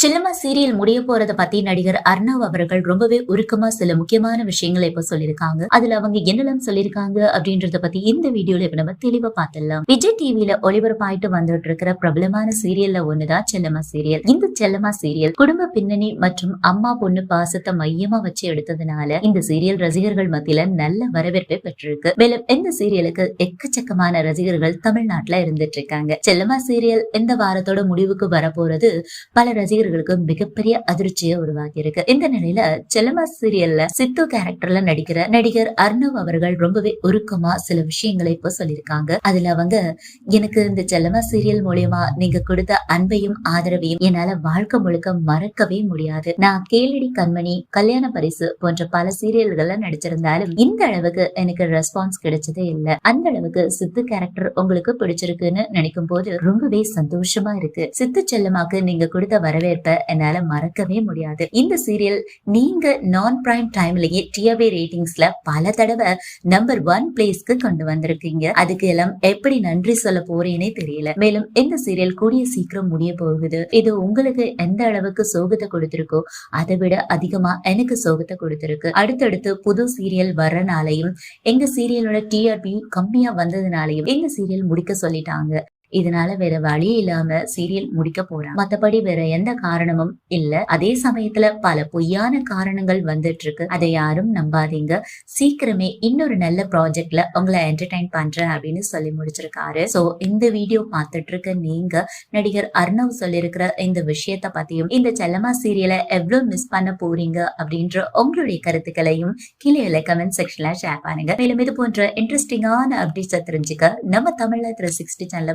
சின்னம்மா serial முடிய போறத பத்தி நடிகர் அர்ணவ் அவர்கள் ரொம்பவே உருக்கமா சில முக்கியமான விஷயங்களை இப்ப சொல்லியிருக்காங்க. அதுல அவங்க என்னெல்லாம் சொல்லியிருக்காங்க அப்படின்றத பத்தி இந்த வீடியோல இப்ப நம்ம தெளிவா பார்த்துடலாம். விஜய் டிவில ஒளிபரப்பாயிட்டு வந்துட்டு இருக்கிற பிரபலமான சீரியல்ல ஒண்ணுதான் செல்லம்மா சீரியல். இந்த செல்லம்மா சீரியல் குடும்ப பின்னணி மற்றும் அம்மா பொண்ணு பாசத்தை மையமா வச்சு எடுத்ததுனால இந்த சீரியல் ரசிகர்கள் மத்தியில நல்ல வரவேற்பை பெற்றிருக்கு. மேலும் இந்த சீரியலுக்கு எக்கச்சக்கமான ரசிகர்கள் தமிழ்நாட்டுல இருந்துட்டு இருக்காங்க செல்லம்மா சீரியல் இந்த வாரத்தோட முடிவுக்கு வரப்போறது பல ரசிகர்கள் ரசிகர்களுக்கு மிகப்பெரிய அதிர்ச்சியை உருவாக்கி இருக்கு இந்த நிலையில செல்லம்மா சீரியல்ல சித்து கேரக்டர்ல நடிக்கிற நடிகர் அர்ணவ் அவர்கள் ரொம்பவே உருக்கமா சில விஷயங்களை இப்போ சொல்லியிருக்காங்க. அதுல அவங்க எனக்கு இந்த செல்லமா சீரியல் மூலியமா நீங்க கொடுத்த அன்பையும் ஆதரவையும் என்னால வாழ்க்கை முழுக்க மறக்கவே முடியாது. நான் கேளடி கண்மணி கல்யாண பரிசு போன்ற பல சீரியல்கள்ல நடிச்சிருந்தாலும் இந்த அளவுக்கு எனக்கு ரெஸ்பான்ஸ் கிடைச்சதே இல்ல. அந்த அளவுக்கு சித்து கேரக்டர் உங்களுக்கு பிடிச்சிருக்குன்னு நினைக்கும் போது ரொம்பவே சந்தோஷமா இருக்கு. சித்து செல்லமாக்கு நீங்க கொடுத்த வரவேற்பு என்னால மறக்கவே முடியாது. இந்த சீரியல் நீங்க நான் பிரைம் டைம்லயே டிஆர்பி ரேட்டிங்ஸ்ல பல தடவை நம்பர் ஒன் பிளேஸ்க்கு கொண்டு வந்திருக்கீங்க. அதுக்கு எல்லாம் எப்படி நன்றி சொல்ல போறேனே தெரியல. மேலும் இந்த சீரியல் கூடிய சீக்கிரம் முடிய போகுது. இது உங்களுக்கு எந்த அளவுக்கு சோகத்தை கொடுத்திருக்கோ அதை விட அதிகமா எனக்கு சோகத்தை கொடுத்திருக்கு. அடுத்தடுத்து புது சீரியல் வர்றனாலையும் எங்க சீரியலோட டிஆர்பி கம்மியா வந்ததுனாலையும் எங்க சீரியல் முடிக்க சொல்லிட்டாங்க. இதனால வேற வழி இல்லாம சீரியல் முடிக்க போறாங்க. மத்தபடி வேற எந்த காரணமும் இல்ல. அதே சமயத்துல பல பொய்யான காரணங்கள் வந்துட்டு இருக்கு அதை யாரும் நம்பாதீங்க. சீக்கிரமே இன்னொரு நல்ல ப்ராஜெக்ட்ல உங்களை என்டர்டைன் பண்றேன் அப்படின்னு சொல்லி முடிச்சிருக்காரு. சோ இந்த வீடியோ பார்த்துட்டு இருக்க நீங்க நடிகர் அர்ணவ் சொல்லியிருக்கிற இந்த விஷயத்த பத்தியும் இந்த செல்லமா சீரியலை எவ்வளவு மிஸ் பண்ண போறீங்க அப்படின்ற உங்களுடைய கருத்துக்களையும் கீழே கமெண்ட் செக்ஷன்ல ஷேர் பண்ணுங்க. மேலும் இது போன்ற இன்ட்ரெஸ்டிங்கான அப்டேட்ஸை தெரிஞ்சுக்க நம்ம தமிழ்ல த்ரீ சிக்ஸ்டி சேனலை